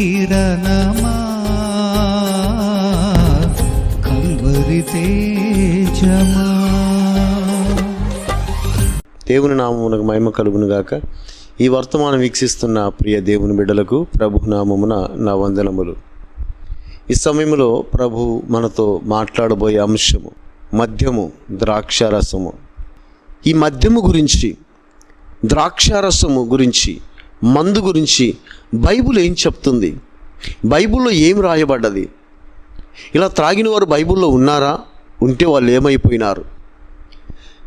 కిరణమా? Calvary తేజమా? దేవుని నామమునకు మహిమ కలుగును గాక. ఈ వర్తమానం వీక్షిస్తున్న ప్రియ దేవుని బిడ్డలకు ప్రభు నామమున నా వందనములు. ఈ సమయంలో ప్రభు మనతో మాట్లాడబోయే అంశము మద్యము ద్రాక్షారసము. ఈ మద్యము గురించి ద్రాక్షారసము గురించి మందు గురించి బైబిల్ ఏం చెప్తుంది? బైబిల్లో ఏం రాయబడ్డది? ఇలా త్రాగిన వారు బైబిల్లో ఉన్నారా? ఉంటే వాళ్ళు ఏమైపోయినారు?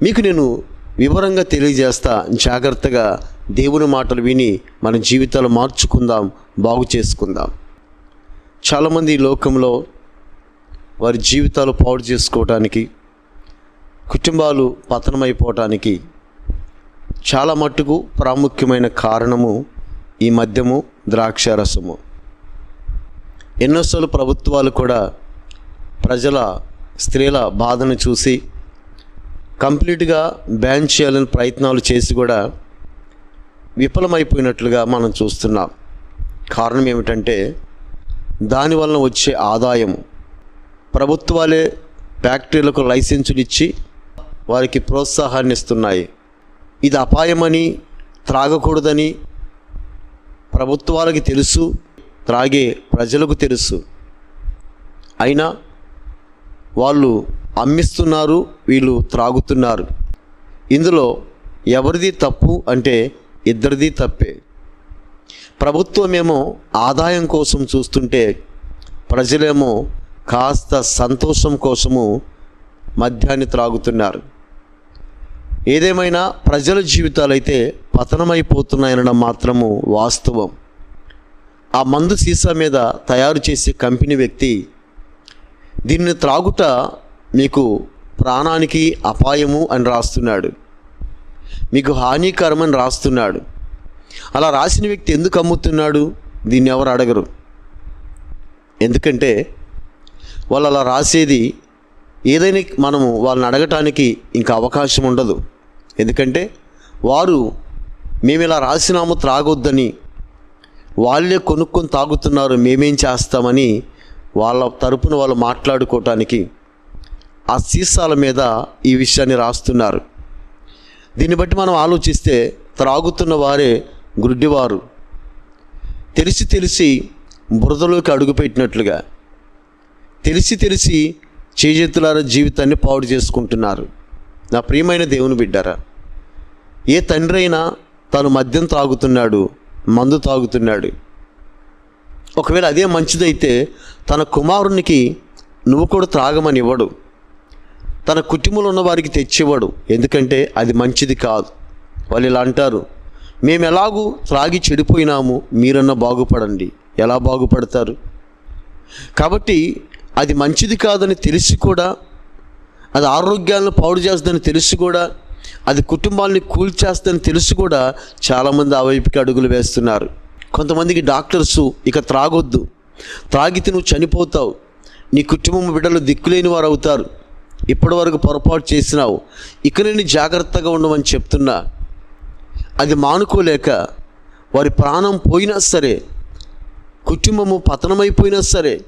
మీకు నేను వివరంగా తెలియజేస్తా జాగ్రత్తగా దేవుని మాటలు విని మన జీవితాలు మార్చుకుందాం బాగు చేసుకుందాం. చాలామంది ఈ లోకంలో వారి జీవితాలు పాడు చేసుకోవటానికి కుటుంబాలు పతనమైపోవటానికి చాలా మట్టుకు ప్రాముఖ్యమైన కారణము ఈ మద్యము ద్రాక్షారసము. ఎన్నోసార్లు ప్రభుత్వాలు కూడా ప్రజల స్త్రీల బాధను చూసి కంప్లీట్గా బ్యాన్ చేయాలని ప్రయత్నాలు చేసి కూడా విఫలమైపోయినట్లుగా మనం చూస్తున్నాం. కారణం ఏమిటంటే దానివలన వచ్చే ఆదాయం ప్రభుత్వాలే ఫ్యాక్టరీలకు లైసెన్సులు ఇచ్చి వారికి ప్రోత్సాహాన్ని ఇస్తున్నాయి. ఇది అపాయమని త్రాగకూడదని ప్రభుత్వాలకి తెలుసు త్రాగే ప్రజలకు తెలుసు. అయినా వాళ్ళు అమ్మిస్తున్నారు వీళ్ళు త్రాగుతున్నారు. ఇందులో ఎవరిది తప్పు అంటే ఇద్దరిది తప్పే. ప్రభుత్వమేమో ఆదాయం కోసం చూస్తుంటే ప్రజలేమో కాస్త సంతోషం కోసము మద్యాన్ని త్రాగుతున్నారు. ఏదేమైనా ప్రజల జీవితాలు అయితే పతనమైపోతున్నాయనడం మాత్రము వాస్తవం. ఆ మందు సీసా మీద తయారు చేసే కంపెనీ వ్యక్తి దీన్ని త్రాగుట మీకు ప్రాణానికి అపాయము అని రాస్తున్నాడు. మీకు హానికరమని రాస్తున్నాడు. అలా రాసిన వ్యక్తి ఎందుకు అమ్ముతున్నాడు? దీన్ని ఎవరు అడగరు. ఎందుకంటే వాళ్ళు అలా రాసేది ఏదైనా మనము వాళ్ళని అడగటానికి ఇంకా అవకాశం ఉండదు. ఎందుకంటే వారు మేము ఇలా రాసినాము త్రాగొద్దని వాళ్ళే కొనుక్కొని తాగుతున్నారు మేమేం చేస్తామని వాళ్ళ తరపున వాళ్ళు మాట్లాడుకోవటానికి ఆ సీసాల మీద ఈ విషయాన్ని రాస్తున్నారు. దీన్ని బట్టి మనం ఆలోచిస్తే త్రాగుతున్న వారే గుడ్డివారు. తెలిసి తెలిసి బురదలోకి అడుగుపెట్టినట్లుగా తెలిసి తెలిసి చేజెత్తులార జీవితాన్ని పాడు చేసుకుంటున్నారు. నా ప్రియమైన దేవుని బిడ్డారా ఏ తండ్రి అయినా తను మద్యం తాగుతున్నాడు మందు తాగుతున్నాడు. ఒకవేళ అదే మంచిదైతే తన కుమారునికి నువ్వు కూడా త్రాగమని ఇవ్వడు. తన కుటుంబంలో ఉన్న వారికి తెచ్చివ్వడు. ఎందుకంటే అది మంచిది కాదు. వాళ్ళు ఇలా అంటారు మేము ఎలాగూ త్రాగి చెడిపోయినాము మీరన్నా బాగుపడండి. ఎలా బాగుపడతారు? కాబట్టి అది మంచిది కాదని తెలిసి కూడా అది ఆరోగ్యాలను పాడు చేస్తుందని తెలిసి కూడా అది కుటుంబాన్ని కూల్చేస్తుందని తెలిసి కూడా చాలామంది ఆ వైపుకి అడుగులు వేస్తున్నారు. కొంతమందికి డాక్టర్స్ ఇక త్రాగొద్దు. త్రాగితే నువ్వు చనిపోతావు. నీ కుటుంబం బిడ్డలు దిక్కులేని వారు అవుతారు ఇప్పటి వరకు పొరపాటు చేసినావు. ఇక నేను జాగ్రత్తగా ఉండమని చెప్తున్నా. అది మానుకోలేక వారి ప్రాణం పోయినా సరే కుటుంబము పతనమైపోయినా సరే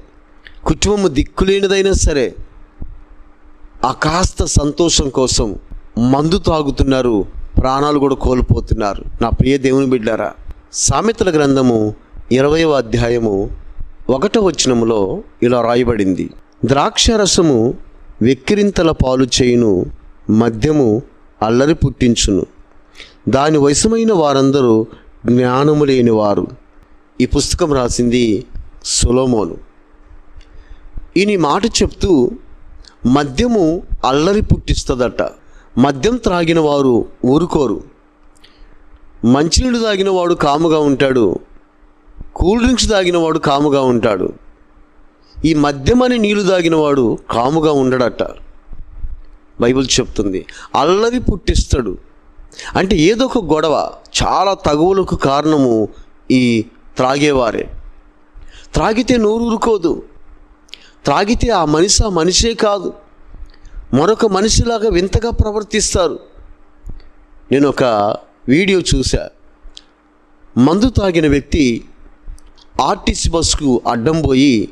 కుటుంబము దిక్కులేనిదైనా సరే ఆ కాస్త సంతోషం కోసం మందు తాగుతున్నారు ప్రాణాలు కూడా కోల్పోతున్నారు. నా ప్రియ దేవుని బిడ్డారా సామెతల గ్రంథము ఇరవయవ అధ్యాయము ఒకట వచనములో ఇలా రాయబడింది. ద్రాక్షరసము వెక్కిరింతల పాలు చేయును మద్యము అల్లరి పుట్టించును. దాని వయసమైన వారందరూ జ్ఞానము లేనివారు. ఈ పుస్తకం రాసింది సులోమోను. ఈయన ఈ మాట చెప్తూ మద్యము అల్లరి పుట్టిస్తుందట. మద్యం త్రాగిన వారు ఊరుకోరు. మంచినీళ్ళు తాగిన వాడు కాముగా ఉంటాడు. కూల్ డ్రింక్స్ తాగిన వాడు కాముగా ఉంటాడు. ఈ మద్యం అని నీళ్ళు తాగిన వాడు కాముగా ఉండడట. బైబిల్ చెప్తుంది అల్లరి పుట్టిస్తాడు. అంటే ఏదో ఒక గొడవ చాలా తగువులకు కారణము ఈ త్రాగేవారే. త్రాగితే నోరు ఊరుకోదు. త్రాగితే ఆ మనిషి ఆ మనిషే కాదు. మరొక మనిషిలాగా వింతగా ప్రవర్తిస్తారు. నేను ఒక వీడియో చూసా మందు తాగిన వ్యక్తి ఆర్టీసీ బస్సుకు అడ్డం పోయి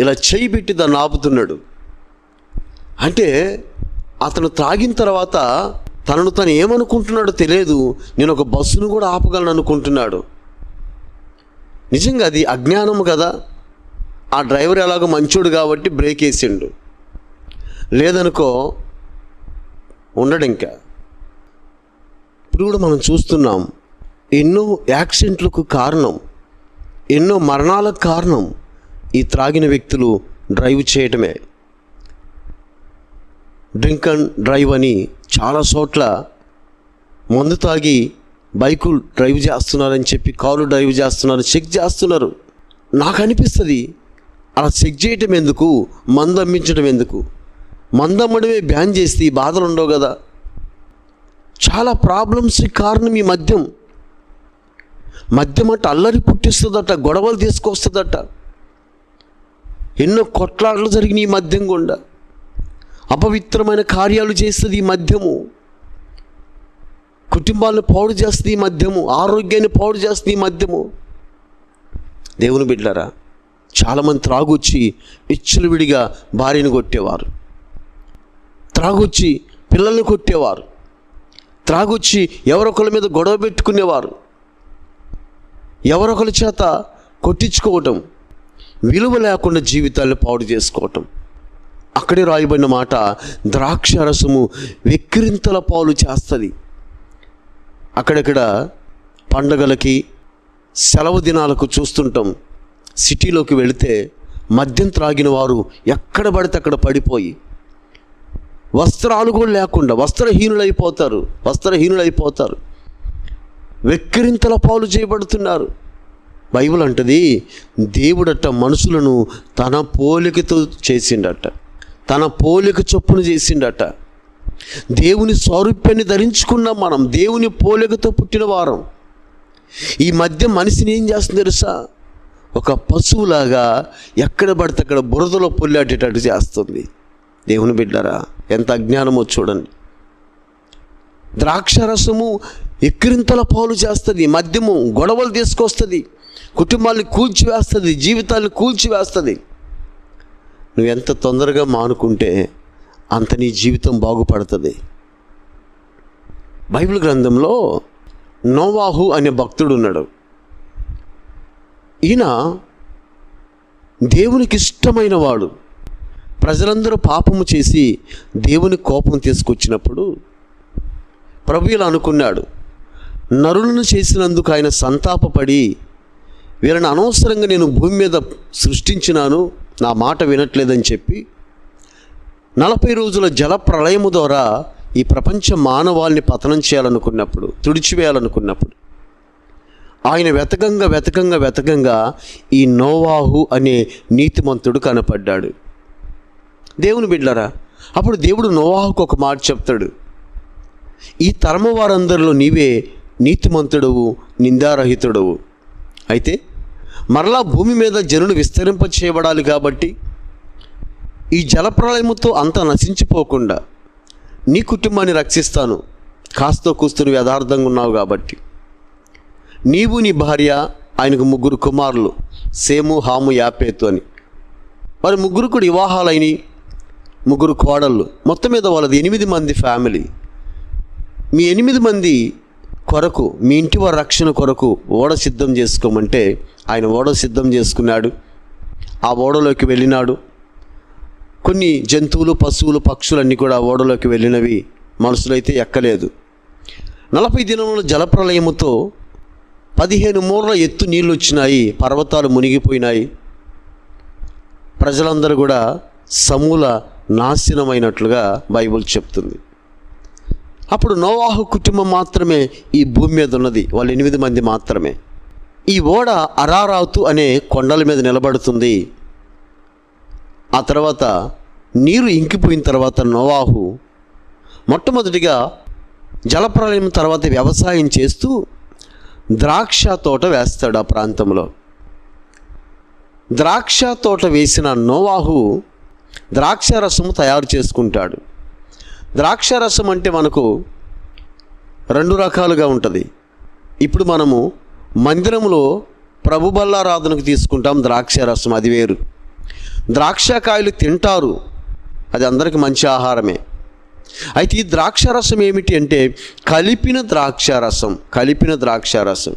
ఇలా చేయి పెట్టి దాన్ని ఆపుతున్నాడు. అంటే అతను త్రాగిన తర్వాత తనను తను ఏమనుకుంటున్నాడో తెలియదు. నేను ఒక బస్సును కూడా ఆపగలను అనుకుంటున్నాడు నిజంగా అది అజ్ఞానం కదా? ఆ డ్రైవర్ ఎలాగో మంచోడు కాబట్టి బ్రేక్ వేసిండు. లేదనుకో ఉండడు ఇంకా ఇప్పుడు కూడా మనం చూస్తున్నాం ఎన్నో యాక్సిడెంట్లకు కారణం ఎన్నో మరణాలకు కారణం ఈ త్రాగిన వ్యక్తులు డ్రైవ్ చేయటమే. డ్రింక్ అండ్ డ్రైవ్ అని చాలా చోట్ల మందు తాగి బైకు డ్రైవ్ చేస్తున్నారని చెప్పి కారు డ్రైవ్ చేస్తున్నారు చెక్ చేస్తున్నారు. నాకు అనిపిస్తుంది అలా చెక్ చేయటం ఎందుకు? మందమ్మించడం ఎందుకు? మందమ్మడమే బ్యాన్ చేస్తే ఈ బాధలు ఉండవు కదా? చాలా ప్రాబ్లమ్స్కి కారణం ఈ మద్యం. మద్యం అంటే అల్లరి పుట్టిస్తుందట గొడవలు తీసుకొస్తుందట. ఎన్నో కొట్లాటలు జరిగినాయి ఈ మద్యం గుండా. అపవిత్రమైన కార్యాలు చేస్తుంది ఈ మద్యము. కుటుంబాలను పాడు చేస్తుంది ఈ మద్యము. ఆరోగ్యాన్ని పాడు చేస్తుంది ఈ మద్యము. దేవుని బిడ్డారా చాలామంది త్రాగొచ్చి విచ్చలవిడిగా భార్యను కొట్టేవారు. త్రాగొచ్చి పిల్లల్ని కొట్టేవారు. త్రాగొచ్చి ఎవరొకరి మీద గొడవ పెట్టుకునేవారు. ఎవరొకరి చేత కొట్టించుకోవటం విలువ లేకుండా జీవితాలను పాడు చేసుకోవటం. అక్కడే రాయబడిన మాట ద్రాక్ష రసము వెక్కిరింతల పాలు చేస్తుంది. అక్కడక్కడ పండగలకి సెలవు దినాలకు చూస్తుంటాం. సిటీలోకి వెళితే మద్యం త్రాగిన వారు ఎక్కడ పడితే అక్కడ పడిపోయి వస్త్రాలు కూడా లేకుండా వస్త్రహీనులైపోతారు వస్త్రహీనులైపోతారు. వెక్కిరింతల పాలు చేయబడుతున్నారు. బైబిల్ అంటది దేవుడట మనుషులను తన పోలికతో చేసిండట తన పోలిక చొప్పున చేసిండట. దేవుని స్వరూప్యాన్ని ధరించుకున్నాం మనం దేవుని పోలికతో పుట్టిన వారం. ఈ మధ్య మనిషిని ఏం చేస్తుంది తెలుసా? ఒక పశువులాగా ఎక్కడ పడితే అక్కడ బురదలో పొల్లాడేటట్టు చేస్తుంది. దేవుని బిడ్డరా ఎంత అజ్ఞానమో చూడండి. ద్రాక్షరసము ఎక్కిరింతల పాలు చేస్తుంది మద్యము గొడవలు తీసుకొస్తుంది కుటుంబాన్ని కూల్చివేస్తుంది జీవితాన్ని కూల్చివేస్తుంది. నువ్వు ఎంత తొందరగా మానుకుంటే అంత నీ జీవితం బాగుపడుతుంది. బైబిల్ గ్రంథంలో నోవాహు అనే భక్తుడు ఉన్నాడు. ఈయన దేవునికి ఇష్టమైన వాడు ప్రజలందరూ పాపము చేసి దేవుని కోపం తీసుకొచ్చినప్పుడు ప్రభు ఇలా అనుకున్నాడు నరులను చేసినందుకు ఆయన సంతాపపడి వీళ్ళని అనవసరంగా నేను భూమి మీద సృష్టించినాను నా మాట వినట్లేదని చెప్పి నలభై రోజుల జల ప్రళయము ద్వారా ఈ ప్రపంచ మానవాల్ని పతనం చేయాలనుకున్నప్పుడు తుడిచివేయాలనుకున్నప్పుడు ఆయన వెతకంగా వెతకంగా వెతకంగా ఈ నోవాహు అనే నీతిమంతుడు కనపడ్డాడు. దేవుని బిడ్లరా అప్పుడు దేవుడు నోవాహుకు ఒక మాట చెప్తాడు. ఈ తరమ వారందరిలో నీవే నీతిమంతుడవు నిందారహితుడవు. అయితే మరలా భూమి మీద జనులు విస్తరింప చేయబడాలి కాబట్టి ఈ జలప్రళయముతో అంత నశించిపోకుండా నీ కుటుంబాన్ని రక్షిస్తాను. కాస్తో కూస్తూ నువ్వు యథార్థంగా ఉన్నావు కాబట్టి. నీవు నీ భార్య ఆయనకు ముగ్గురు కుమారులు సేము హాము యాపేతు అని. వారి ముగ్గురు కూడా వివాహాలైనవి ముగ్గురు కోడళ్ళు. మొత్తం మీద వాళ్ళది ఎనిమిది మంది ఫ్యామిలీ. మీ ఎనిమిది మంది కొరకు మీ ఇంటి వారి రక్షణ కొరకు ఓడ సిద్ధం చేసుకోమంటే ఆయన ఓడ సిద్ధం చేసుకున్నాడు. ఆ ఓడలోకి వెళ్ళినాడు. కొన్ని జంతువులు పశువులు పక్షులన్నీ కూడా ఓడలోకి వెళ్ళినవి. మనుషులైతే ఎక్కలేదు. నలభై దినముల జలప్రలయముతో పదిహేను మూరల ఎత్తు నీళ్ళు వచ్చినాయి పర్వతాలు మునిగిపోయినాయి. ప్రజలందరూ కూడా సమూల నాశనమైనట్లుగా బైబుల్ చెప్తుంది. అప్పుడు నోవాహు కుటుంబం మాత్రమే ఈ భూమి మీద ఉన్నది వాళ్ళు ఎనిమిది మంది మాత్రమే. ఈ ఓడ అరారావుతు అనే కొండల మీద నిలబడుతుంది. ఆ తర్వాత నీరు ఇంకిపోయిన తర్వాత నోవాహు మొట్టమొదటిగా జలప్రలయం తర్వాత వ్యవసాయం చేస్తూ ద్రాక్ష తోట వేస్తాడు ఆ ప్రాంతంలో. ద్రాక్ష తోట వేసిన నోవాహు ద్రాక్ష రసము తయారు చేసుకుంటాడు. ద్రాక్ష రసం అంటే మనకు రెండు రకాలుగా ఉంటుంది. ఇప్పుడు మనము మందిరంలో ప్రభు బల్లారాధనకు తీసుకుంటాం ద్రాక్ష రసం అది వేరు. ద్రాక్షకాయలు తింటారు అది అందరికి మంచి ఆహారమే. అయితే ఈ ద్రాక్ష రసం ఏమిటి అంటే కలిపిన ద్రాక్ష రసం కలిపిన ద్రాక్ష రసం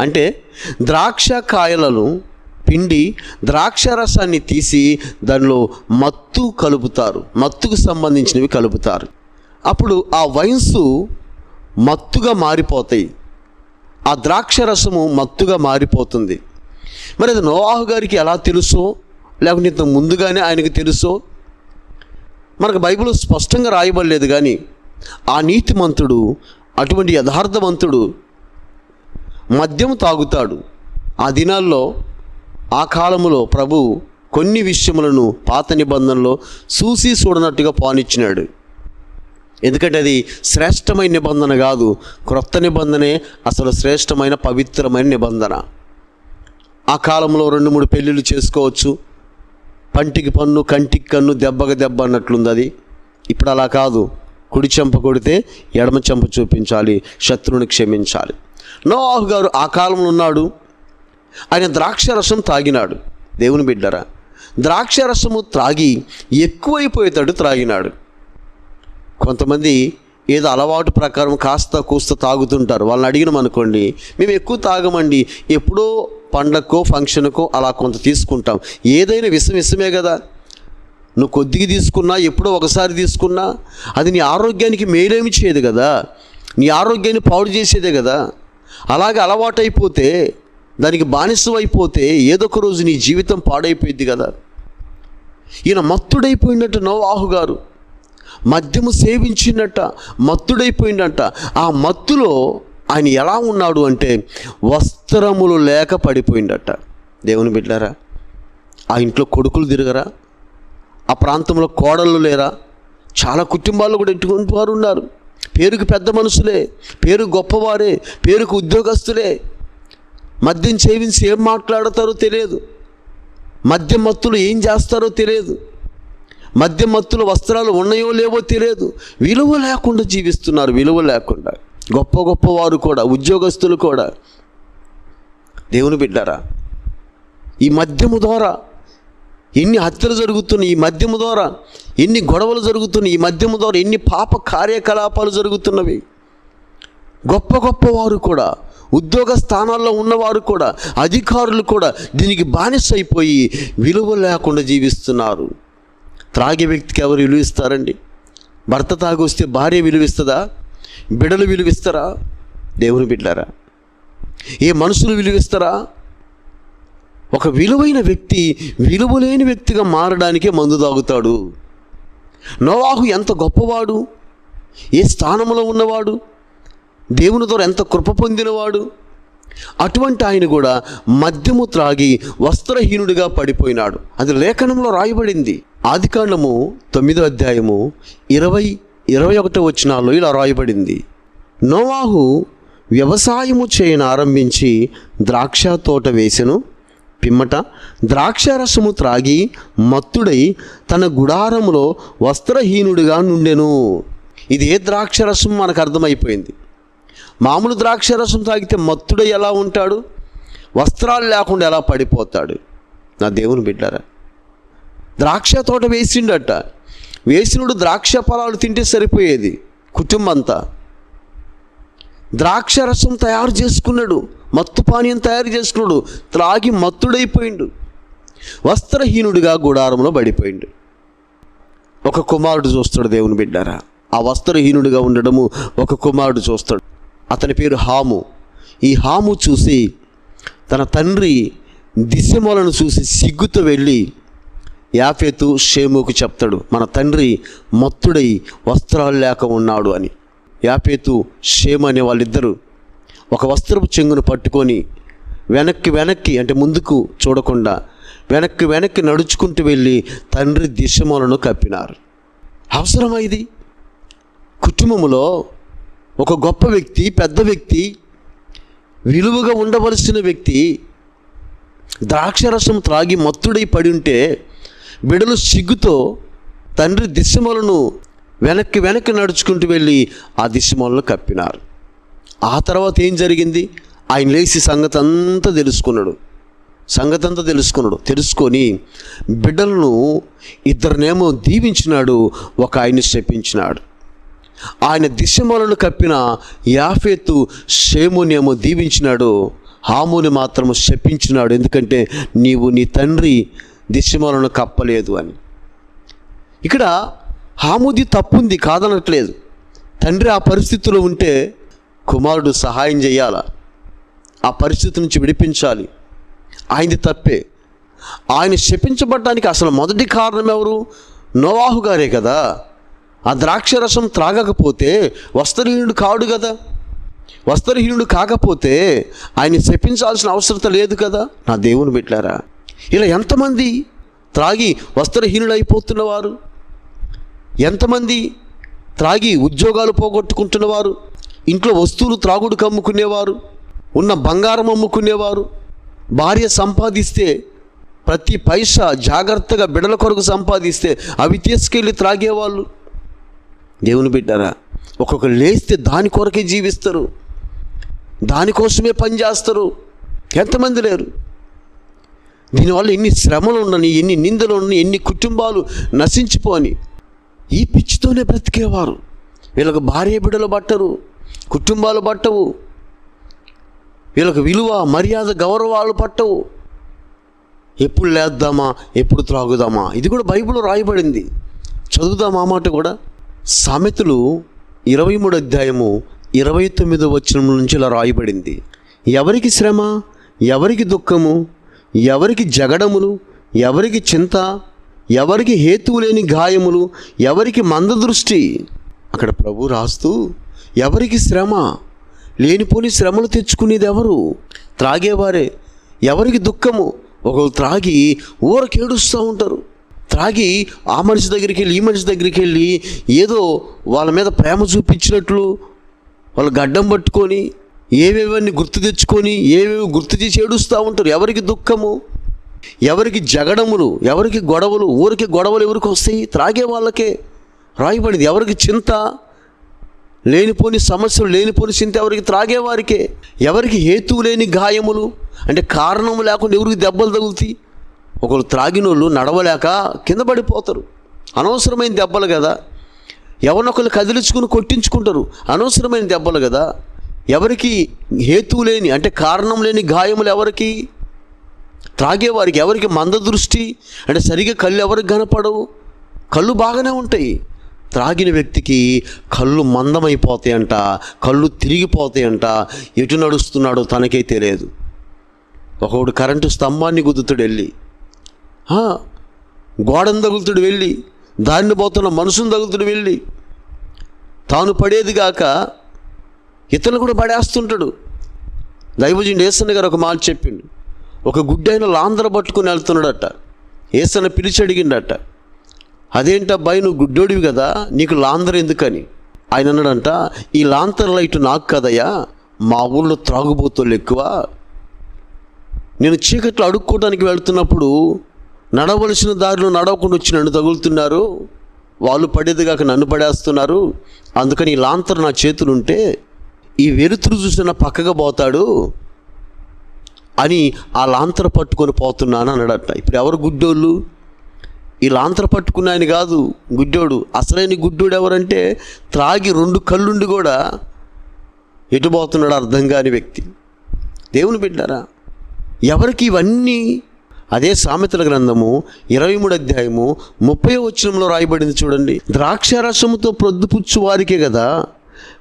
అంటే ద్రాక్ష కాయలను పిండి ద్రాక్ష రసాన్ని తీసి దానిలో మత్తు కలుపుతారు. మత్తుకు సంబంధించినవి కలుపుతారు. అప్పుడు ఆ వైన్స్ మత్తుగా మారిపోతాయి. ఆ ద్రాక్ష రసము మత్తుగా మారిపోతుంది. మరి అది నోవాహు గారికి ఎలా తెలుసో లేకుంటే ఇంత ముందుగానే ఆయనకు తెలుసో? మనకు బైబిల్ స్పష్టంగా రాయబడలేదు కానీ ఆ నీతిమంతుడు అటువంటి యథార్థవంతుడు మద్యం తాగుతాడు. ఆ దినాల్లో ఆ కాలంలో ప్రభు కొన్ని విషయములను పాత నిబంధనలో చూసి చూడనట్టుగా పానిచ్చినాడు ఎందుకంటే అది శ్రేష్టమైన నిబంధన కాదు. క్రొత్త నిబంధనే అసలు శ్రేష్టమైన పవిత్రమైన నిబంధన. ఆ కాలంలో రెండు మూడు పెళ్ళిళ్ళు చేసుకోవచ్చు. పంటికి పన్ను కంటికి కన్ను దెబ్బకి దెబ్బ అన్నట్లుంది అది. ఇప్పుడు అలా కాదు. కుడి చెంప కొడితే ఎడమ చెంప చూపించాలి శత్రువుని క్షమించాలి. నోవాహు గారు ఆ కాలంలో ఉన్నాడు. ఆయన ద్రాక్ష రసం తాగినాడు. దేవుని బిడ్డరా ద్రాక్ష రసము త్రాగి ఎక్కువైపోయేటట్టు త్రాగినాడు. కొంతమంది ఏదో అలవాటు ప్రకారం కాస్త కూస్త తాగుతుంటారు. వాళ్ళని అడిగినాం అనుకోండి మేము ఎక్కువ తాగమండి. ఎప్పుడో పండక్కో ఫంక్షన్కో అలా కొంత తీసుకుంటాం. ఏదైనా విషం విషమే కదా. నువ్వు కొద్దిగా తీసుకున్నా ఎప్పుడో ఒకసారి తీసుకున్నా అది నీ ఆరోగ్యానికి మేలేమి చేయదు కదా. నీ ఆరోగ్యాన్ని పాడు చేసేదే కదా. అలాగే అలవాటైపోతే దానికి బానిసం అయిపోతే ఏదో ఒక రోజు నీ జీవితం పాడైపోయింది కదా. ఈయన మత్తుడైపోయినట్టు నోవాహు గారు మద్యము సేవించిందట మత్తుడైపోయిందంట ఆ మత్తులో ఆయన ఎలా ఉన్నాడు అంటే వస్త్రములు లేక పడిపోయిందట. దేవుని బిడ్డారా ఆ ఇంట్లో కొడుకులు తిరగరా ఆ ప్రాంతంలో కోడళ్ళు లేరా చాలా కుటుంబాల్లో కూడా ఎట్టుకుని వారు ఉన్నారు. పేరుకు పెద్ద మనుషులే పేరు గొప్పవారే పేరుకు ఉద్యోగస్తులే. మద్యం సేవించి ఏం మాట్లాడతారో తెలియదు. మద్యం మత్తులు ఏం చేస్తారో తెలియదు. మద్యం మత్తులు వస్త్రాలు ఉన్నాయో లేవో తెలియదు. విలువ లేకుండా జీవిస్తున్నారు విలువ లేకుండా. గొప్ప గొప్ప వారు కూడా ఉద్యోగస్తులు కూడా. దేవుని బిడ్డారా ఈ మద్యము ద్వారా ఎన్ని హత్యలు జరుగుతున్నాయి ఈ మద్యము ద్వారా ఎన్ని గొడవలు జరుగుతున్నాయి ఈ మద్యము ద్వారా ఎన్ని పాప కార్యకలాపాలు జరుగుతున్నవి. గొప్ప గొప్ప వారు కూడా ఉద్యోగ స్థానాల్లో ఉన్నవారు కూడా అధికారులు కూడా దీనికి బానిస అయిపోయి విలువ లేకుండా జీవిస్తున్నారు. త్రాగే వ్యక్తికి ఎవరు విలువిస్తారండి? భర్త తాగొస్తే భార్య విలువిస్తుందా? బిడలు విలువిస్తారా? దేవుని బిడ్డారా ఏ మనుషులు విలువిస్తారా? ఒక విలువైన వ్యక్తి విలువలేని వ్యక్తిగా మారడానికే మందు తాగుతాడు. నోవాహు ఎంత గొప్పవాడు? ఏ స్థానంలో ఉన్నవాడు? దేవుని ద్వారా ఎంత కృప పొందినవాడు? అటువంటి ఆయన కూడా మద్యము త్రాగి వస్త్రహీనుడిగా పడిపోయినాడు. అది లేఖనంలో రాయబడింది. ఆదికాండము తొమ్మిదో అధ్యాయము ఇరవై ఇరవై ఒకటో వచ్చినాల్లో ఇలా రాయబడింది. నోవాహు వ్యవసాయము చేయను ఆరంభించి ద్రాక్ష తోట వేసెను. పిమ్మట ద్రాక్షరసము త్రాగి మత్తుడై తన గుడారములో వస్త్రహీనుడిగా నుండెను. ఇది ఏ ద్రాక్షరసం మనకు అర్థమైపోయింది. మామూలు ద్రాక్షరసం తాగితే మత్తుడై ఎలా ఉంటాడు? వస్త్రాలు లేకుండా ఎలా పడిపోతాడు? నా దేవుని బిడ్డారా ద్రాక్ష తోట వేసిండట. వేసినోడు ద్రాక్ష ఫలాలు తింటే సరిపోయేది కుటుంబం అంతా ద్రాక్ష రసం తయారు చేసుకున్నాడు మత్తు పానీయం తయారు చేసుకున్నాడు త్రాగి మత్తుడైపోయిండు వస్త్రహీనుడిగా గుడారంలో పడిపోయిండు. ఒక కుమారుడు చూస్తాడు దేవుని బిడ్డారా. ఆ వస్త్రహీనుడిగా ఉండడము ఒక కుమారుడు చూస్తాడు. అతని పేరు హాము. ఈ హాము చూసి తన తండ్రి దిశమలను చూసి సిగ్గుతో వెళ్ళి యాఫేతు షేముకు చెప్తాడు మన తండ్రి మత్తుడై వస్త్రాలు లేక ఉన్నాడు అని. యాపేతు షేమ్ అనే వాళ్ళిద్దరూ ఒక వస్త్రపు చెంగును పట్టుకొని వెనక్కి వెనక్కి అంటే ముందుకు చూడకుండా వెనక్కి వెనక్కి నడుచుకుంటూ వెళ్ళి తండ్రి దిశమలను కప్పినారు. అవసరమా ఇది? కుటుంబంలో ఒక గొప్ప వ్యక్తి పెద్ద వ్యక్తి విలువగా ఉండవలసిన వ్యక్తి ద్రాక్షరసం త్రాగి మత్తుడై పడి ఉంటే బిడలు సిగ్గుతో తండ్రి దిశమలను వెనక్కి వెనక్కి నడుచుకుంటూ వెళ్ళి ఆ దిశమలను కప్పినారు. ఆ తర్వాత ఏం జరిగింది? ఆయన లేచి సంగతి అంతా తెలుసుకున్నాడు. సంగతి అంతా తెలుసుకున్నాడు. తెలుసుకొని బిడ్డలను ఇద్దరినేమో దీవించినాడు ఒక ఆయన్ని శపించినాడు. ఆయన దిశమలను కప్పిన యాఫేతు షేమునేమో దీవించినాడు హాముని మాత్రము శపించినాడు. ఎందుకంటే నీవు నీ తండ్రి దిశమలను కప్పలేదు అని. ఇక్కడ హాముది తప్పుంది కాదనట్లేదు. తండ్రి ఆ పరిస్థితిలో ఉంటే కుమారుడు సహాయం చేయాలా? ఆ పరిస్థితి నుంచి విడిపించాలి. ఆయనది తప్పే. ఆయన శపించబడటానికి అసలు మొదటి కారణం ఎవరు? నోవాహు గారే కదా. ఆ ద్రాక్షరసం త్రాగకపోతే వస్త్రహీనుడు కాడు కదా. వస్త్రహీనుడు కాకపోతే ఆయన శపించాల్సిన అవసరత లేదు కదా. నా దేవుని పెట్టారా ఇలా ఎంతమంది త్రాగి వస్త్రహీనులైపోతున్నవారు? ఎంతమంది త్రాగి ఉద్యోగాలు పోగొట్టుకుంటున్నవారు? ఇంట్లో వస్తువులు త్రాగుడుకు అమ్ముకునేవారు? ఉన్న బంగారం అమ్ముకునేవారు? భార్య సంపాదిస్తే ప్రతి పైసా జాగ్రత్తగా బిడల కొరకు సంపాదిస్తే అవి తీసుకెళ్ళి త్రాగేవాళ్ళు? దేవుని బిడ్డారా ఒక్కొక్కరు లేస్తే దాని కొరకే జీవిస్తారు. దానికోసమే పనిచేస్తారు ఎంతమంది లేరు? దీనివల్ల ఎన్ని శ్రమలు ఉండని ఎన్ని నిందలు ఉండని ఎన్ని కుటుంబాలు నశించిపోని ఈ పిచ్చితోనే బ్రతికేవారు. వీళ్ళకు భార్య బిడ్డలు పట్టరు కుటుంబాలు పట్టవు. వీళ్ళకు విలువ మర్యాద గౌరవాలు పట్టవు. ఎప్పుడు లేద్దామా ఎప్పుడు త్రాగుదామా? ఇది కూడా బైబిల్లో రాయబడింది. చదువుదామా మాట కూడా? సామెతలు ఇరవై మూడు అధ్యాయము ఇరవై తొమ్మిదో వచ్చిన నుంచి ఇలా రాయబడింది. ఎవరికి శ్రమ ఎవరికి దుఃఖము? ఎవరికి జగడములు ఎవరికి చింత ఎవరికి హేతువు లేని గాయములు ఎవరికి మందదృష్టి అక్కడ ప్రభు రాస్తూ ఎవరికి శ్రమ లేనిపోని శ్రమలు తెచ్చుకునేది ఎవరు త్రాగేవారే. ఎవరికి దుఃఖము? ఒకరు త్రాగి ఊరకేడుస్తూ ఉంటారు. త్రాగి ఆ మనిషి దగ్గరికి వెళ్ళి ఈ మనిషి దగ్గరికి వెళ్ళి ఏదో వాళ్ళ మీద ప్రేమ చూపించినట్లు వాళ్ళు గడ్డం పట్టుకొని ఏవేవన్నీ గుర్తు తెచ్చుకొని ఏవేవి గుర్తు చేసి ఏడుస్తూ ఉంటారు. ఎవరికి దుఃఖము? ఎవరికి జగడములు? ఎవరికి గొడవలు? ఊరికి గొడవలు ఎవరికి వస్తాయి? త్రాగే వాళ్ళకే. రాయబడింది. ఎవరికి చింత? లేనిపోని సమస్యలు లేనిపోని చింత ఎవరికి? త్రాగేవారికే ఎవరికి హేతువు లేని గాయములు? అంటే కారణం లేకుండా ఎవరికి దెబ్బలు తగులుతాయి? ఒకరు త్రాగినోళ్ళు నడవలేక కింద పడిపోతారు. అనవసరమైన దెబ్బలు కదా. ఎవరినొకరు కదిలించుకుని కొట్టించుకుంటారు. అనవసరమైన దెబ్బలు కదా. ఎవరికి హేతువు లేని అంటే కారణం లేని గాయములు ఎవరికి? త్రాగేవారికి ఎవరికి మంద దృష్టి? అంటే సరిగా కళ్ళు ఎవరికి కనపడవు? కళ్ళు బాగానే ఉంటాయి. త్రాగిన వ్యక్తికి కళ్ళు మందమైపోతాయంట కళ్ళు తిరిగిపోతాయంట. ఎటు నడుస్తున్నాడో తనకే తెలియదు. ఒకడు కరెంటు స్తంభాన్ని గుద్దుతాడు వెళ్ళి. గోడను తగులుతుడు వెళ్ళి. దారిని పోతున్న మనుషుని తగులుతుడు వెళ్ళి. తాను పడేది గాక ఇతను కూడా పడేస్తుంటాడు. దైవజుడు ఏసన్న గారు ఒక మాట చెప్పిండు. ఒక గుడ్డైన లాంధ్ర పట్టుకుని వెళ్తున్నాడట. ఏసన్న పిలిచి అడిగిండట. అదేంటబ్బాయి నువ్వు గుడ్డోడివి కదా నీకు లాంధ్ర ఎందుకని? ఆయన అన్నాడంట ఈ లాంతర్ లైట్ నాకు కదయ్యా మా ఊళ్ళో త్రాగుబోతులు ఎక్కువ. నేను చీకట్లో అడుక్కోవడానికి వెళ్తున్నప్పుడు నడవలసిన దారిలో నడవకుండా వచ్చి నన్ను తగులుతున్నారు. వాళ్ళు పడేది కాక నన్ను పడేస్తున్నారు. అందుకని ఈ లాంతర్ నా చేతులుంటే ఈ వెలుతురు చూసిన పక్కగా పోతాడు అని ఆ లాంతర పట్టుకొని పోతున్నాను అన్నాడట. ఇప్పుడు ఎవరు గుడ్డోళ్ళు? ఈ లాంతర పట్టుకున్న ఆయన కాదు గుడ్డోడు. అసలైన గుడ్డోడు ఎవరంటే త్రాగి రెండు కళ్ళుండి కూడా ఎటు పోతున్నాడు అర్థం కాని వ్యక్తి. దేవుని బిడ్డారా ఎవరికి ఇవన్నీ? అదే సామెతల గ్రంథము ఇరవై మూడు అధ్యాయము ముప్పై వచనంలో రాయబడింది చూడండి. ద్రాక్ష రసముతో ప్రొద్దుపుచ్చు వారికే కదా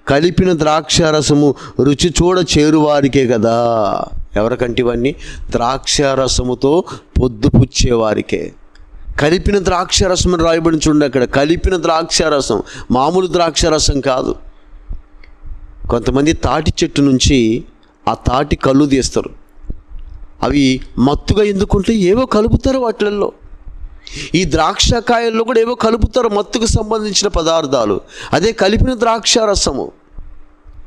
కలిపిన ద్రాక్షారసము రుచి చూడ చేరువారికే కదా. ఎవరికంటే ఇవన్నీ ద్రాక్షారసముతో పొద్దుపుచ్చేవారికే కలిపిన ద్రాక్షారసం అని రాయబడి చూడండి అక్కడ. కలిపిన ద్రాక్షారసం మామూలు ద్రాక్షారసం కాదు. కొంతమంది తాటి చెట్టు నుంచి ఆ తాటి కళ్ళు తీస్తారు. అవి మత్తుగా ఎందుకుంటే ఏవో కలుపుతారు వాటిల్లో. ఈ ద్రాక్ష కాయల్లో కూడా ఏవో కలుపుతారు మత్తుకు సంబంధించిన పదార్థాలు. అదే కలిపిన ద్రాక్ష రసము.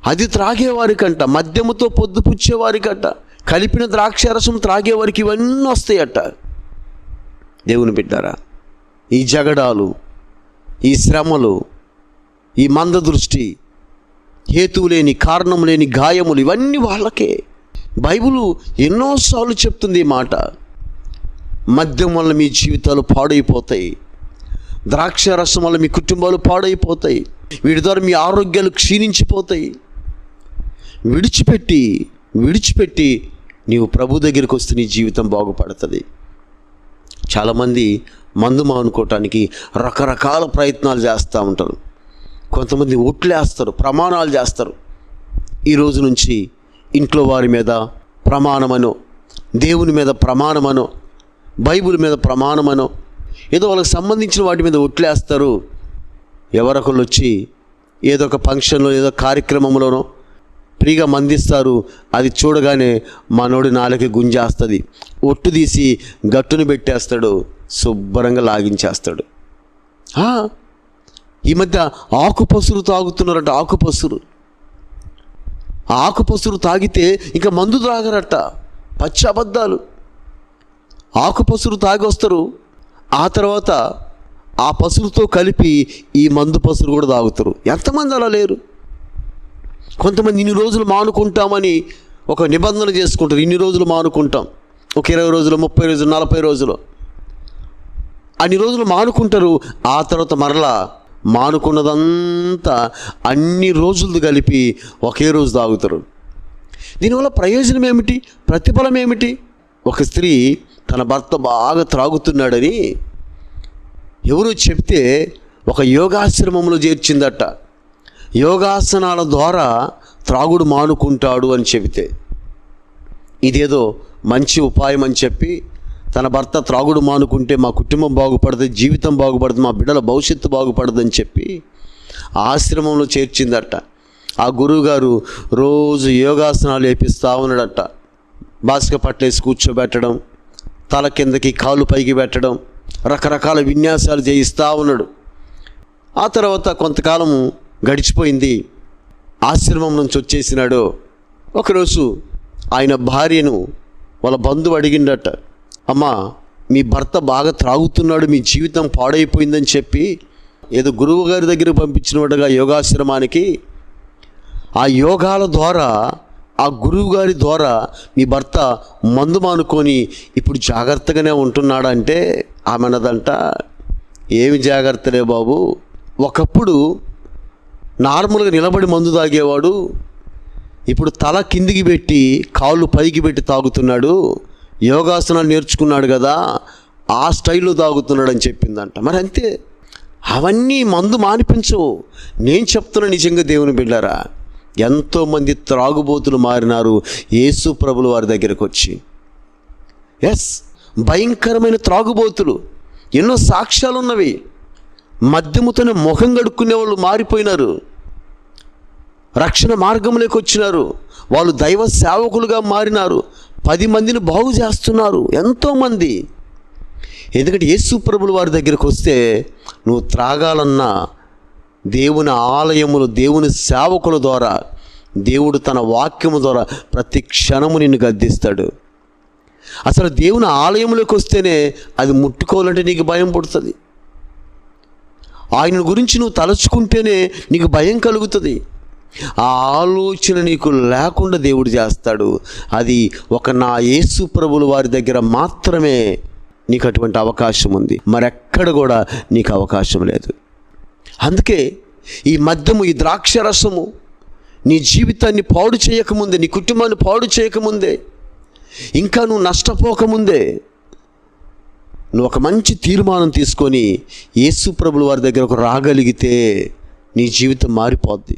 అది త్రాగేవారికంట మద్యముతో పొద్దు పుచ్చేవారికంట కలిపిన ద్రాక్ష రసం త్రాగేవారికి ఇవన్నీ వస్తాయట. దేవుని బిడ్డారా ఈ జగడాలు ఈ శ్రమలు ఈ మంద దృష్టి హేతువు లేని కారణం లేని గాయములు ఇవన్నీ వాళ్ళకే. బైబిల్ ఎన్నోసార్లు చెప్తుంది ఈ మాట. మద్యం వల్ల మీ జీవితాలు పాడైపోతాయి. ద్రాక్ష రసం వల్ల మీ కుటుంబాలు పాడైపోతాయి. వీటి ద్వారా మీ ఆరోగ్యాలు క్షీణించిపోతాయి. విడిచిపెట్టి విడిచిపెట్టి నీవు ప్రభు దగ్గరికి వస్తే నీ జీవితం బాగుపడుతుంది. చాలామంది మందు మానుకోవటానికి రకరకాల ప్రయత్నాలు చేస్తూ ఉంటారు. కొంతమంది ఒట్లేస్తారు ప్రమాణాలు చేస్తారు. ఈ రోజు నుంచి ఇంట్లో వారి మీద ప్రమాణమనో దేవుని మీద ప్రమాణమనో బైబిల్ మీద ప్రమాణమనో ఏదో వాళ్ళకి సంబంధించిన వాటి మీద ఒట్లేస్తారు. ఎవరొకళ్ళు వచ్చి ఏదో ఒక ఫంక్షన్లో ఏదో కార్యక్రమంలోనో ఫ్రీగా మందిస్తారు. అది చూడగానే మనోడి నాలుగు గుంజేస్తుంది. ఒట్టు తీసి గట్టును పెట్టేస్తాడు. శుభ్రంగా లాగించేస్తాడు. ఈ మధ్య ఆకుపసురు తాగుతున్నారట ఆకుపసురు. ఆకుపసురు తాగితే ఇంకా మందు తాగరట. పచ్చి అబద్ధాలు. ఆకు పసురు తాగొస్తారు. ఆ తర్వాత ఆ పసురుతో కలిపి ఈ మందు పసురు కూడా తాగుతారు. ఎంతమంది అలా లేరు? కొంతమంది ఇన్ని రోజులు మానుకుంటామని ఒక నిబంధన చేసుకుంటారు. ఇన్ని రోజులు మానుకుంటాం. ఒక ఇరవై రోజులు ముప్పై రోజులు నలభై రోజులు. అన్ని రోజులు మానుకుంటారు. ఆ తర్వాత మరలా మానుకున్నదంతా అన్ని రోజులు కలిపి ఒకే రోజు తాగుతారు. దీనివల్ల ప్రయోజనం ఏమిటి? ప్రతిఫలం ఏమిటి? ఒక స్త్రీ తన భర్త బాగా త్రాగుతున్నాడని ఎవరు చెప్తే ఒక యోగాశ్రమంలో చేర్చిందట. యోగాసనాల ద్వారా త్రాగుడు మానుకుంటాడు అని చెబితే. ఇదేదో మంచి ఉపాయం అని చెప్పి తన భర్త త్రాగుడు మానుకుంటే మా కుటుంబం బాగుపడుతుంది జీవితం బాగుపడుతుంది మా బిడ్డల భవిష్యత్తు బాగుపడదని చెప్పి ఆశ్రమంలో చేర్చిందట. ఆ గురువుగారు రోజు యోగాసనాలు వేపిస్తూ ఉన్నాడట. బాసిక పట్టేసి కూర్చోబెట్టడం తల కిందకి కాలు పైకి పెట్టడం రకరకాల విన్యాసాలు చేయిస్తూ ఉన్నాడు. ఆ తర్వాత కొంతకాలం గడిచిపోయింది. ఆశ్రమం నుంచి వచ్చేసినాడు. ఒకరోజు ఆయన భార్యను వాళ్ళ బంధువు అడిగిండట అమ్మా మీ భర్త బాగా త్రాగుతున్నాడు మీ జీవితం పాడైపోయిందని చెప్పి ఏదో గురువు గారి దగ్గర పంపించినట్టుగా యోగాశ్రమానికి. ఆ యోగాల ద్వారా ఆ గురువు గారి ద్వారా మీ భర్త మందు మానుకొని ఇప్పుడు జాగ్రత్తగానే ఉంటున్నాడంటే ఆమె అన్నదంట ఏమి జాగ్రత్తలే బాబు. ఒకప్పుడు నార్మల్గా నిలబడి మందు తాగేవాడు ఇప్పుడు తల కిందికి పెట్టి కాళ్ళు పైకి పెట్టి తాగుతున్నాడు యోగాసనాలు నేర్చుకున్నాడు కదా ఆ స్టైల్లో తాగుతున్నాడు అని చెప్పిందంట. మరి అంతే. అవన్నీ మందు మానిపించవు. నేను చెప్తున్నా నిజంగా దేవుని బిడ్డారా. ఎంతోమంది త్రాగుబోతులు మారినారు యేసు ప్రభులు వారి దగ్గరకు వచ్చి. ఎస్ భయంకరమైన త్రాగుబోతులు. ఎన్నో సాక్ష్యాలు ఉన్నవి మద్యముతోనే ముఖం గడుక్కునే వాళ్ళు మారిపోయినారు. రక్షణ మార్గంలోకి వచ్చినారు. వాళ్ళు దైవ సేవకులుగా మారినారు. పది మందిని బాగు చేస్తున్నారు. ఎంతోమంది ఎందుకంటే యేసు ప్రభులు వారి దగ్గరికి వస్తే నువ్వు త్రాగాలన్నా దేవుని ఆలయములు దేవుని సేవకుల ద్వారా దేవుడు తన వాక్యము ద్వారా ప్రతి క్షణము నిన్ను గద్దిస్తాడు. అసలు దేవుని ఆలయంలోకి వస్తేనే అది ముట్టుకోవాలంటే నీకు భయం పుడుతుంది. ఆయన గురించి నువ్వు తలుచుకుంటేనే నీకు భయం కలుగుతుంది. ఆ ఆలోచన నీకు లేకుండా దేవుడు చేస్తాడు. అది ఒక నా యేసు ప్రభులు వారి దగ్గర మాత్రమే నీకు అటువంటి అవకాశం ఉంది. మరెక్కడ కూడా నీకు అవకాశం లేదు. అందుకే ఈ మద్యము ఈ ద్రాక్ష రసము నీ జీవితాన్ని పాడు చేయకముందే నీ కుటుంబాన్ని పాడు చేయకముందే ఇంకా నువ్వు నష్టపోకముందే నువ్వు ఒక మంచి తీర్మానం తీసుకొని యేసు ప్రభుల వారి దగ్గరకు రాగలిగితే నీ జీవితం మారిపోద్ది.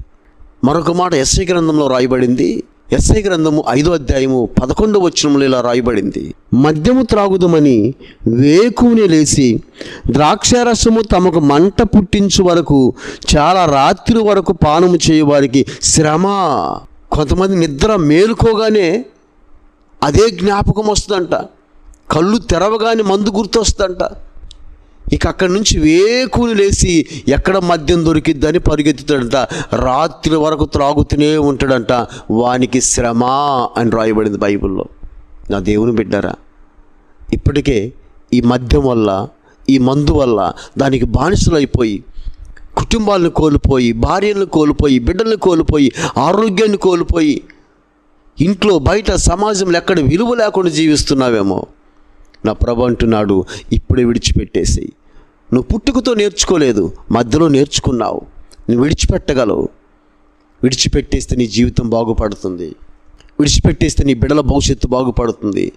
మరొక మాట ఎస్ఐ గ్రంథంలో రాయబడింది ఎస్ఐ గ్రంథము ఐదో అధ్యాయము పదకొండవ వచనములు ఇలా రాయబడింది. మద్యము త్రాగుదమని వేకుని లేచి ద్రాక్షారసము తమకు మంట పుట్టించు వరకు చాలా రాత్రి వరకు పానము చేయవారికి శ్రమ. కొంతమంది నిద్ర మేలుకోగానే అదే జ్ఞాపకం వస్తుందంట. కళ్ళు తెరవగానే మందు గుర్తొస్తుందంట. ఇక అక్కడి నుంచి వేకుని లేచి ఎక్కడ మద్యం దొరికిద్దని పరిగెత్తుతాడంట. రాత్రి వరకు త్రాగుతూనే ఉంటాడంట. వానికి శ్రమ అని రాయబడింది బైబిల్లో. నా దేవుని బిడ్డారా ఇప్పటికే ఈ మద్యం వల్ల ఈ మందు వల్ల దానికి బానిసలైపోయి కుటుంబాలను కోల్పోయి భార్యలను కోల్పోయి బిడ్డలను కోల్పోయి ఆరోగ్యాన్ని కోల్పోయి ఇంట్లో బయట సమాజంలో ఎక్కడ విలువ లేకుండా జీవిస్తున్నావేమో. నా ప్రభు అంటున్నాడు ఇప్పుడే విడిచిపెట్టేసేయి. నువ్వు పుట్టుకతో నేర్చుకోలేదు మధ్యలో నేర్చుకున్నావు. నువ్వు విడిచిపెట్టగలవు. విడిచిపెట్టేస్తే నీ జీవితం బాగుపడుతుంది. విడిచిపెట్టేస్తే నీ బిడల భవిష్యత్తు బాగుపడుతుంది.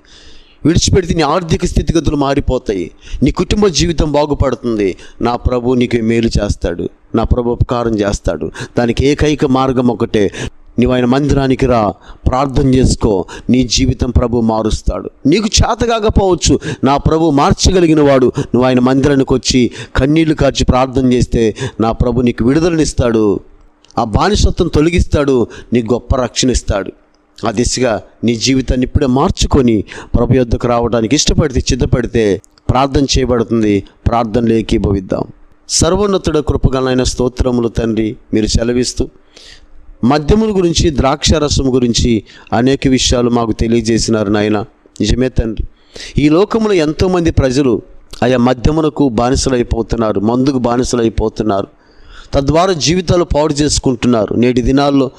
విడిచిపెడితే నీ ఆర్థిక స్థితిగతులు మారిపోతాయి. నీ కుటుంబ జీవితం బాగుపడుతుంది. నా ప్రభు నీకు మేలు చేస్తాడు. నా ప్రభు ఉపకారం చేస్తాడు. దానికి ఏకైక మార్గం ఒకటే నీవు ఆయన మందిరానికి రా ప్రార్థన చేసుకో నీ జీవితం ప్రభు మారుస్తాడు. నీకు చేతగాకపోవచ్చు నా ప్రభు మార్చగలిగిన వాడు నువ్వు ఆయన మందిరానికి వచ్చి కన్నీళ్ళు కార్చి ప్రార్థన చేస్తే నా ప్రభు నీకు విడుదలనిస్తాడు ఆ బానిసత్వం తొలగిస్తాడు నీ గొప్ప రక్షణ ఇస్తాడు. ఆ దిశగా నీ జీవితాన్ని ఇప్పుడే మార్చుకొని ప్రభు యొద్దకు రావడానికి ఇష్టపడితే సిద్ధపడితే ప్రార్థన చేయబడుతుంది. ప్రార్థనలు ఏకీభవిద్దాం సర్వోన్నతుడ కృపగలైన స్తోత్రములు తండ్రి మీరు సెలవిస్తూ మద్యముల గురించి ద్రాక్షారసం గురించి అనేక విషయాలు మాకు తెలియజేసినారు నాయన. నిజమే తండ్రి. ఈ లోకంలో ఎంతోమంది ప్రజలు ఆయా మద్యమునకు బానిసలైపోతున్నారు మందుకు బానిసలైపోతున్నారు. తద్వారా జీవితాలు పాడు చేసుకుంటున్నారు. నేటి దినాల్లో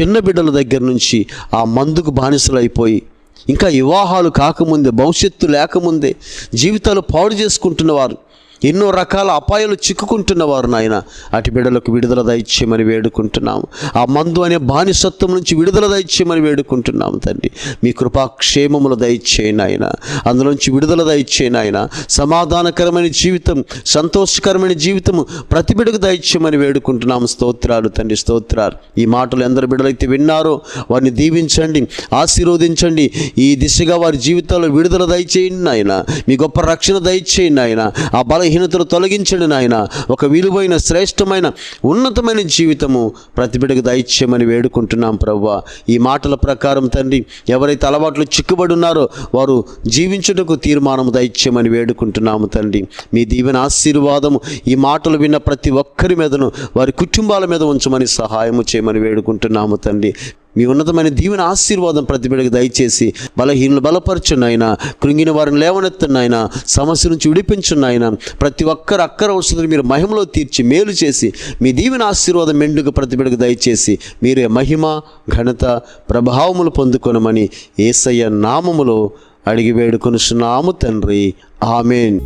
చిన్న బిడ్డల దగ్గర నుంచి ఆ మందుకు బానిసలైపోయి ఇంకా వివాహాలు కాకముందే భవిష్యత్తు లేకముందే జీవితాలు పాడు చేసుకుంటున్నవారు ఎన్నో రకాల అపాయాలు చిక్కుకుంటున్నవారు నాయన. అటు బిడ్డలకు విడుదల దయచేయమని వేడుకుంటున్నాము. ఆ మందు అనే బానిసత్వం నుంచి విడుదల దయచేయమని వేడుకుంటున్నాము తండ్రి. మీ కృపాక్షేమములు దయచేయను ఆయన అందులోంచి విడుదల దయచేయను ఆయన సమాధానకరమైన జీవితం సంతోషకరమైన జీవితము ప్రతి బిడకు దయచేయమని వేడుకుంటున్నాము. స్తోత్రాలు తండ్రి స్తోత్రాలు. ఈ మాటలు ఎందరు బిడ్డలైతే విన్నారో వారిని దీవించండి ఆశీర్వదించండి. ఈ దిశగా వారి జీవితాల్లో విడుదల దయచేయండి ఆయన మీ గొప్ప రక్షణ దయచేయండి ఆయన ఆ బలహీనతలు తొలగించండి నాయన. ఒక విలువైన శ్రేష్టమైన ఉన్నతమైన జీవితము ప్రతి బిడ్డకు దయచేయమని వేడుకుంటున్నాం ప్రవ్వ. ఈ మాటల ప్రకారం తండ్రి ఎవరైతే అలవాట్లు చిక్కుబడి ఉన్నారో వారు జీవించుటకు తీర్మానం దయచేయమని వేడుకుంటున్నాము తండ్రి. మీ దీవెన ఆశీర్వాదము ఈ మాటలు విన్న ప్రతి ఒక్కరి మీదను వారి కుటుంబాల మీద ఉంచమని సహాయము చేయమని వేడుకుంటున్నాము తండ్రి. మీ ఉన్నతమైన దీవెన ఆశీర్వాదం ప్రతి బిడ్డకు దయచేసి బలహీనులు బలపరచున్నాయన కృంగిన వారిని లేవనెత్తున్నాయన సమస్య నుంచి విడిపించున్నాయన ప్రతి ఒక్కరు అక్కర వస్తుంది మీరు మహిమలో తీర్చి మేలు చేసి మీ దీవెన ఆశీర్వాదం మెండుకు ప్రతి బిడ్డకు దయచేసి మీరే మహిమ ఘనత ప్రభావములు పొందుకొనమని ఏసయ్య నామములో అడిగి వేడుకొనుచున్నాము తండ్రి. ఆమెన్.